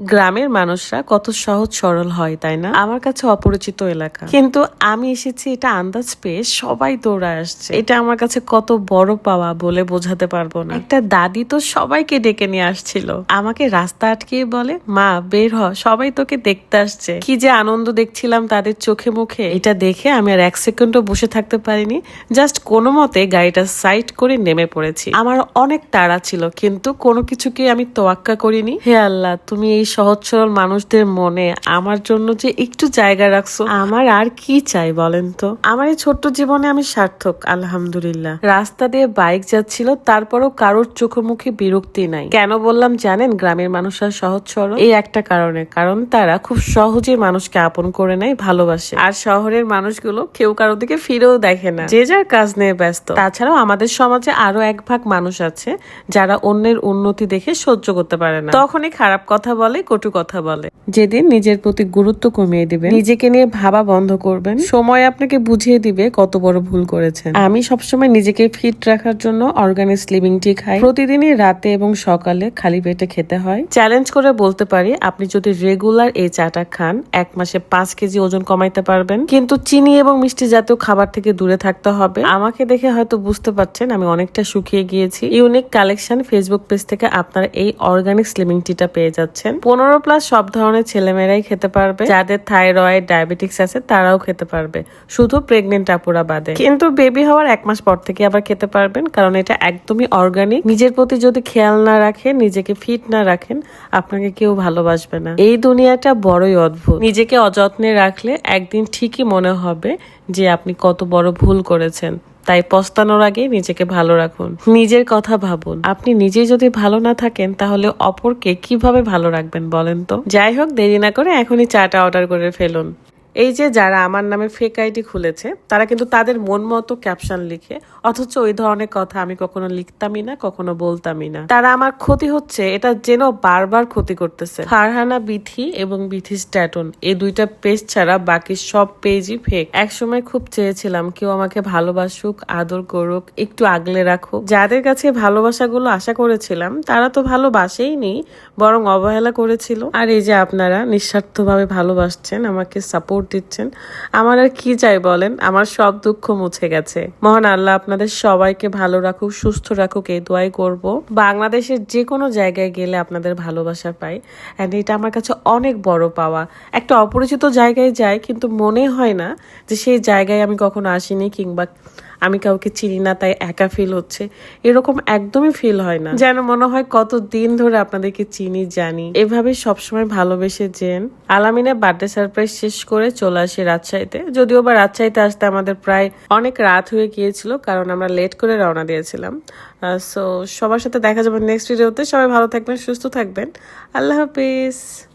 গ্রামের মানুষরা কত সহজ সরল হয়, তাই না? আমার কাছে অপরিচিত এলাকা। কিন্তু আমি এসেছি, এটা আন্দাজ পেয়ে সবাই দৌড়ায় আসছে। এটা আমার কাছে কত বড় পাওয়া বলে বোঝাতে পারব না। একটা দাদি তো সবাইকে ডেকে নিয়ে আসছিল। আমাকে রাস্তা আটকে বলে, মা, বের হ, সবাই তোকে দেখতে আসছে। কি যে আনন্দ দেখছিলাম তাদের চোখে মুখে। এটা দেখে আমি আর এক সেকেন্ডও বসে থাকতে পারিনি। জাস্ট কোনো মতে গাড়িটা সাইড করে নেমে পড়েছি। আমার অনেক তাড়া ছিল, কিন্তু কোনো কিছুকে আমি তোয়াক্কা করিনি। হে আল্লাহ, তুমি এই সহজ সরল মানুষদের মনে আমার জন্য যে একটু জায়গা রাখছো। আমার আর কি চাই বলেন তো? আমার এই ছোট্ট জীবনে আমি সার্থক, আলহামদুলিল্লাহ। রাস্তা দিয়ে বাইক যাচ্ছিল, তারপরও কারোর চোখে মুখে বিরক্তি নাই। কেন বললাম জানেন, গ্রামের মানুষরা সহজ সরল? এই একটা কারণে, কারণ তারা খুব সহজে মানুষকে আপন করে নেয়, ভালোবাসে। আর শহরের মানুষগুলো কেউ কারও দিকে ফিরেও দেখে না। যে যার কাজ নিয়ে ব্যস্ত। তাছাড়াও আমাদের সমাজে আরও এক ভাগ মানুষ আছে, যারা অন্যের উন্নতি দেখে সহ্য করতে পারে না। তখনই খারাপ কথা বলে কটু কথা বলে। যেদিন নিজের প্রতি গুরুত্ব কমিয়ে দিবেন, নিজেকে নিয়ে ভাবা বন্ধ করবেন। সময় আপনাকে বুঝিয়ে দিবে কত বড় ভুল করেছেন। আমি সবসময় নিজেকে ফিট রাখার জন্য অর্গানিক স্লিমিং টি খাই। প্রতিদিনই রাতে এবং সকালে খালি পেটে খেতে হয়। চ্যালেঞ্জ করে বলতে পারি, আপনি যদি রেগুলার এই চাটা খান, এক মাসে পাঁচ কেজি ওজন কমাইতে পারবেন। কিন্তু চিনি এবং মিষ্টি জাতীয় খাবার থেকে দূরে থাকতে হবে। আমাকে দেখে হয়তো বুঝতে পারছেন, আমি অনেকটা শুকিয়ে গিয়েছি। ইউনিক কালেকশন ফেসবুক পেজ থেকে আপনারা এই অর্গানিক স্লিমিং টিটা পেয়ে যাচ্ছেন। পনেরো প্লাস সব ধরনের ছেলেমেয়েরাই খেতে পারবে। যাদের থাইরয়েড ডায়াবেটিক্স আছে, তারাও খেতে পারবে। শুধু প্রেগনেন্ট আপুরা বাদে। কিন্তু বেবি হওয়ার এক মাস পর থেকে আবার খেতে পারবেন, কারণ এটা একদমই অর্গানিক নিজের প্রতি যদি খেয়াল না রাখেন, নিজেকে ফিট না রাখেন, আপনাকে কেউ ভালোবাসবে না। এই দুনিয়াটা বড়ই অদ্ভুত। নিজেকে অযত্নে রাখলে একদিন ঠিকই মনে হবে যে আপনি কত বড় ভুল করেছেন। তাই পস্তানোর আগে নিজেকে ভালো রাখুন। নিজের কথা ভাবুন। আপনি নিজে যদি ভালো না থাকেন, তাহলে অপরকে কীভাবে ভালো রাখবেন বলেন তো? যাই হোক, দেরি না করে এখনই চাটা অর্ডার করে ফেলুন। এই যে যারা আমার নামে ফেক আইডি খুলেছে, তারা কিন্তু তাদের মন মতো ক্যাপশন লিখে, অথচ ওই ধরনের কথা আমি কখনো লিখতামই না, কখনো বলতামই না। তারা আমার ক্ষতি হচ্ছে, এটা যেন বারবার ক্ষতি করতেছে। ফারহানা বিথি এবং বিথি স্ট্যাটন এই দুইটা পেজ ছাড়া বাকি সব পেজই ফেক একসময় খুব চেয়েছিলাম, কেউ আমাকে ভালোবাসুক, আদর করুক, একটু আগলে রাখুক। যাদের কাছে ভালোবাসাগুলো আশা করেছিলাম, তারা তো ভালোবাসেই নি, বরং অবহেলা করেছিল। আর এই যে আপনারা নিঃস্বার্থভাবে ভালোবাসছেন, আমাকে সাপোর্ট দিচ্ছেন। আমার আর কি চাই বলেন? আমার সব দুঃখ মুছে গেছে। মহান আল্লাহ আপনাদের সবাইকে ভালো রাখুক, সুস্থ রাখুক, এই দোয়াই করব। বাংলাদেশের যে কোনো জায়গায় গেলে আপনাদের ভালোবাসা পাই। অ্যান্ড এটা আমার কাছে অনেক বড় পাওয়া। একটা অপরিচিত জায়গায় যাই, কিন্তু মনে হয় না যে সেই জায়গায় আমি কখনো আসিনি কিংবা আমি কাউকে চিনি না, তাই একা ফিল হচ্ছে। এরকম একদমই ফিল হয় না। যেন মনে হয় কত দিন ধরে আপনাদেরকে চিনি, জানি। এভাবে সবসময় ভালোবেসে যেন আলামিনের বার্থডে সারপ্রাইজ শেষ করে চলে আসি রাজশাহীতে। যদিও বা রাজশাহীতে আসতে আমাদের প্রায় অনেক রাত হয়ে গিয়েছিল, কারণ আমরা লেট করে রওনা দিয়েছিলাম। সো সবার সাথে দেখা যাবে নেক্সট ভিডিওতে সবাই ভালো থাকবেন, সুস্থ থাকবেন। আল্লাহ হাফিজ।